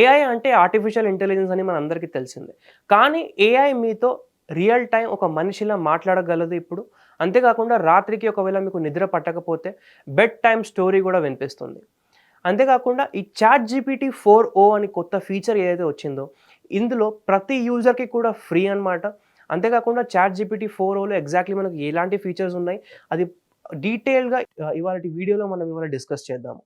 AI అంటే artificial intelligence అని మన అందరికీ తెలిసిందే. కానీ ఏఐ మీతో రియల్ టైం ఒక మనిషిలా మాట్లాడగలదు ఇప్పుడు. అంతేకాకుండా రాత్రికి ఒకవేళ మీకు నిద్ర పట్టకపోతే బెడ్ టైం స్టోరీ కూడా వినిపిస్తుంది. అంతేకాకుండా ఈ చాట్ జీపీటీ ఫోర్ ఓ అని కొత్త ఫీచర్ ఏదైతే వచ్చిందో ఇందులో ప్రతి యూజర్కి కూడా ఫ్రీ అన్నమాట. అంతేకాకుండా చాట్ జీపీటీ ఫోర్ ఓలో ఎగ్జాక్ట్లీ మనకు ఎలాంటి ఫీచర్స్ ఉన్నాయి అది డీటెయిల్గా ఇవాళ వీడియోలో మనం ఇవాళ డిస్కస్ చేద్దాము.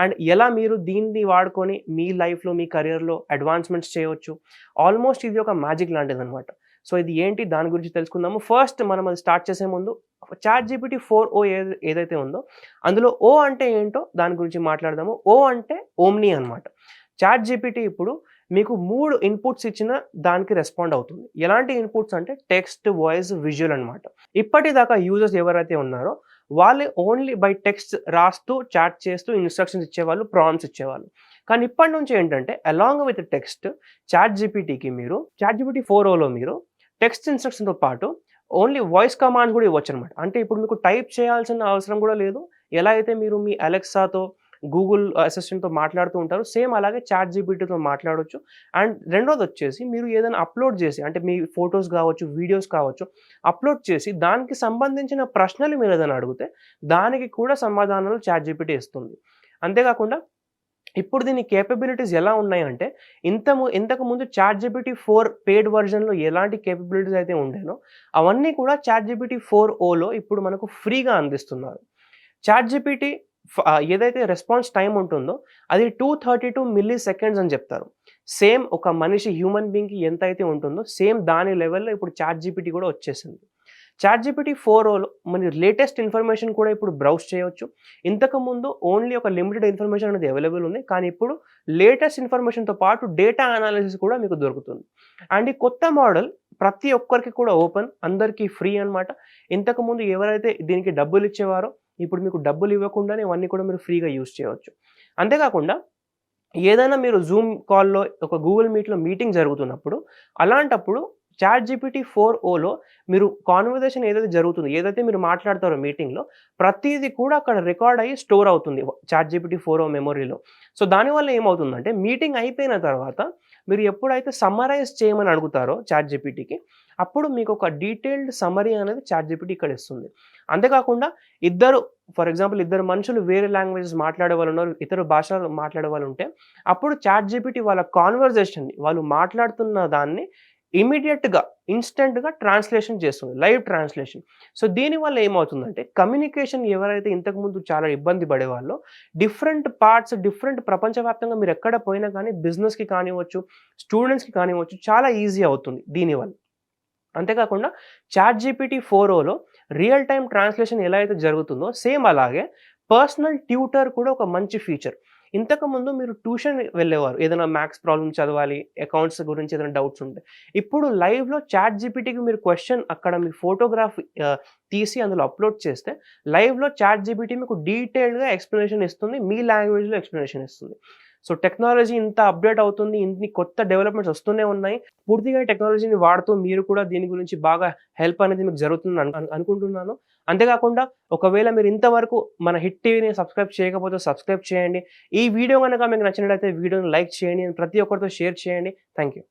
అండ్ ఎలా మీరు దీన్ని వాడుకొని మీ లైఫ్లో మీ కెరియర్లో అడ్వాన్స్మెంట్స్ చేయవచ్చు ఆల్మోస్ట్ ఇది ఒక మ్యాజిక్ లాంటిది అనమాట సో ఇది ఏంటి? దాని గురించి తెలుసుకుందాము. ఫస్ట్ మనం అది స్టార్ట్ చేసే ముందు చాట్ జీపీటీ ఫోర్ ఓ ఏదైతే ఉందో అందులో ఓ అంటే ఏంటో దాని గురించి మాట్లాడదాము. ఓ అంటే ఓమ్ని అనమాట చాట్ జీపీటీ ఇప్పుడు మీకు మూడు ఇన్పుట్స్ ఇచ్చిన దానికి రెస్పాండ్ అవుతుంది. ఎలాంటి ఇన్పుట్స్ అంటే టెక్స్ట్ వాయిస్ విజువల్ అనమాట ఇప్పటిదాకా యూజర్స్ ఎవరైతే ఉన్నారో వాళ్ళే ఓన్లీ బై టెక్స్ట్ రాస్తూ చాట్ చేస్తూ ఇన్స్ట్రక్షన్స్ ఇచ్చేవాళ్ళు ప్రామ్స్ ఇచ్చేవాళ్ళు. కానీ ఇప్పటి నుంచి ఏంటంటే అలాంగ్ విత్ టెక్స్ట్ చాట్ జీపీటీకి మీరు చాట్ జీపీటీ ఫోర్ ఓలో మీరు టెక్స్ట్ ఇన్స్ట్రక్షన్తో పాటు ఓన్లీ వాయిస్ కమాండ్ కూడా ఇవ్వచ్చు అనమాట అంటే ఇప్పుడు మీకు టైప్ చేయాల్సిన అవసరం కూడా లేదు. ఎలా అయితే మీరు మీ అలెక్సాతో గూగుల్ అసిస్టెంట్తో మాట్లాడుతూ ఉంటారు. సేమ్ అలాగే చాట్ జీబీటీతో మాట్లాడవచ్చు అండ్ రెండోది వచ్చేసి మీరు ఏదైనా అప్లోడ్ చేసి అంటే మీ ఫొటోస్ కావచ్చు వీడియోస్ కావచ్చు అప్లోడ్ చేసి దానికి సంబంధించిన ప్రశ్నలు మీరు ఏదైనా అడిగితే దానికి కూడా సమాధానాలు చాట్ జీపీటీ ఇస్తుంది. అంతేకాకుండా ఇప్పుడు దీని కేపబిలిటీస్ ఎలా ఉన్నాయంటే ఇంత ఇంతకు ముందు చాట్ జీబీటీ ఫోర్ పేడ్ వర్జన్లో ఎలాంటి కేపబిలిటీస్ అయితే ఉండేనో అవన్నీ కూడా చాట్ జీబీటీ ఫోర్ ఓలో ఇప్పుడు మనకు ఫ్రీగా అందిస్తున్నారు. చాట్ జీపీటీ ఏదైతే రెస్పాన్స్ టైం ఉంటుందో అది two thirty two milliseconds అని చెప్తారు. సేమ్ ఒక మనిషి హ్యూమన్ బీయింగ్కి ఎంత అయితే ఉంటుందో సేమ్ దాని లెవెల్లో ఇప్పుడు చాట్ జీపీటీ కూడా వచ్చేసింది. చాట్ జీపీటీ ఫోర్ ఓలో మన లేటెస్ట్ ఇన్ఫర్మేషన్ కూడా ఇప్పుడు బ్రౌజ్ చేయవచ్చు ఇంతకుముందు ఓన్లీ ఒక లిమిటెడ్ ఇన్ఫర్మేషన్ అనేది అవైలబుల్ ఉంది. కానీ ఇప్పుడు లేటెస్ట్ ఇన్ఫర్మేషన్తో పాటు డేటా అనాలిసిస్ కూడా మీకు దొరుకుతుంది. అండ్ ఈ కొత్త మోడల్ ప్రతి ఒక్కరికి కూడా ఓపెన్ అందరికీ ఫ్రీ అనమాట ఇంతకుముందు ఎవరైతే దీనికి డబ్బులు ఇచ్చేవారో ఇప్పుడు మీకు డబ్బులు ఇవ్వకుండానే ఇవన్నీ కూడా మీరు ఫ్రీగా యూజ్ చేయవచ్చు. అంతేకాకుండా ఏదైనా మీరు జూమ్ కాల్లో ఒక గూగుల్ మీట్లో మీటింగ్ జరుగుతున్నప్పుడు అలాంటప్పుడు చాట్ జీపీటీ ఫోర్ ఓలో మీరు కాన్వర్జేషన్ ఏదైతే జరుగుతుందో ఏదైతే మీరు మాట్లాడతారో మీటింగ్లో ప్రతిదీ కూడా అక్కడ రికార్డ్ అయ్యి స్టోర్ అవుతుంది చాట్ జీపీటీ ఫోర్ ఓ మెమొరీలో. సో దానివల్ల ఏమవుతుందంటే మీటింగ్ అయిపోయిన తర్వాత మీరు ఎప్పుడైతే సమ్మరైజ్ చేయమని అడుగుతారో చాట్ జీపీటీకి అప్పుడు మీకు ఒక డీటెయిల్డ్ సమరీ అనేది చాట్ జీపీటీ ఇక్కడ ఇస్తుంది. అంతేకాకుండా ఇద్దరు ఫర్ ఎగ్జాంపుల్ ఇద్దరు మనుషులు వేరే లాంగ్వేజెస్ మాట్లాడే వాళ్ళు ఉన్నారు ఇతర భాషలు మాట్లాడే వాళ్ళు ఉంటే అప్పుడు చాట్ జీపీటీ వాళ్ళ కాన్వర్జేషన్ని వాళ్ళు మాట్లాడుతున్న దాన్ని ఇమీడియట్గా ఇన్స్టెంట్గా ట్రాన్స్లేషన్ చేస్తుంది లైవ్ ట్రాన్స్లేషన్. సో దీనివల్ల ఏమవుతుందంటే కమ్యూనికేషన్ ఎవరైతే ఇంతకుముందు చాలా ఇబ్బంది పడేవాళ్ళో డిఫరెంట్ పార్ట్స్ డిఫరెంట్ ప్రపంచవ్యాప్తంగా మీరు ఎక్కడ పోయినా కానీ బిజినెస్కి కానివ్వచ్చు స్టూడెంట్స్కి కానివ్వచ్చు చాలా ఈజీ అవుతుంది దీనివల్ల అంతేకాకుండా చాట్ జీపీటీ ఫోర్ ఓలో రియల్ టైం ట్రాన్స్లేషన్ ఎలా అయితే జరుగుతుందో సేమ్ అలాగే పర్సనల్ ట్యూటర్ కూడా ఒక మంచి ఫీచర్. ఇంతకుముందు మీరు ట్యూషన్ వెళ్ళేవారు ఏదైనా మ్యాథ్స్ ప్రాబ్లమ్ చదవాలి అకౌంట్స్ గురించి ఏదైనా డౌట్స్ ఉంటే. ఇప్పుడు లైవ్లో చాట్ జీపీటీకి మీరు క్వశ్చన్ అక్కడ మీ ఫోటోగ్రాఫ్ తీసి అందులో అప్లోడ్ చేస్తే లైవ్లో చాట్ జీపీటీ మీకు డీటెయిల్డ్గా ఎక్స్ప్లెనేషన్ ఇస్తుంది మీ లాంగ్వేజ్లో ఎక్స్ప్లెనేషన్ ఇస్తుంది. సో టెక్నాలజీ ఇంత అప్డేట్ అవుతుంది ఇన్ని కొత్త డెవలప్మెంట్స్ వస్తూనే ఉన్నాయి. పూర్తిగా టెక్నాలజీని వాడుతూ మీరు కూడా దీని గురించి బాగా హెల్ప్ అనేది మీకు జరుగుతుంది అనుకుంటున్నాను. అంతేకాకుండా ఒకవేళ మీరు ఇంతవరకు మన హిట్ టీవీని సబ్స్క్రైబ్ చేయకపోతే సబ్స్క్రైబ్ చేయండి. ఈ వీడియో కనుక మీకు నచ్చినట్లయితే వీడియోని లైక్ చేయండి. ప్రతి ఒక్కరితో షేర్ చేయండి. Thank you